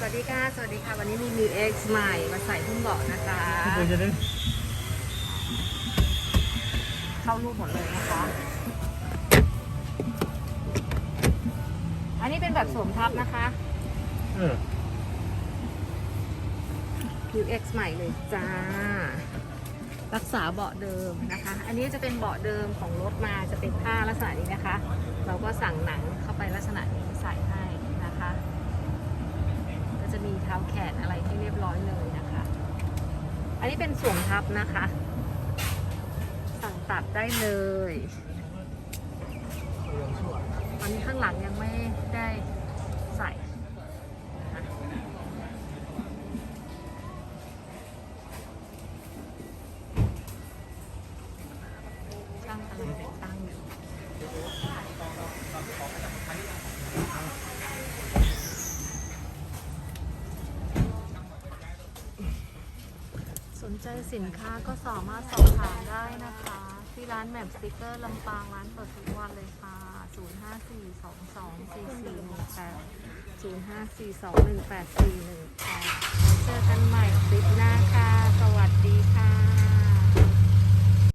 สวัสดีค่ะ สวัสดีค่ะ วันนี้มี New X ใหม่มาใส่ทุ่งเบาะนะคะ คุณจะได้เข้ารูปหมดเลยนะคะ อันนี้เป็นแบบสวมทับนะคะ เออ New X ใหม่เลยจ้า รักษาเบาะเดิมนะคะ อันนี้จะเป็นเบาะเดิมของรถมาจะเป็นผ้าลักษณะนี้นะคะ เราก็สั่งหนังเข้าไปลักษณะนี้ใส่ให้นะคะ ก็จะ มีเท้าแขนอะไรที่เรียบร้อยเลยนะคะ อันนี้เป็นสวมทับนะคะ สั่งตัดได้เลยอันนี้ข้างหลังยังไม่ได้ นใจสินค้าก็สามารถสอบถามได้นะคะ ที่ร้านแมปสติกเกอร์ลำปางร้านเปิดทุกวันเลยค่ะ 054224418054218418เจอกัน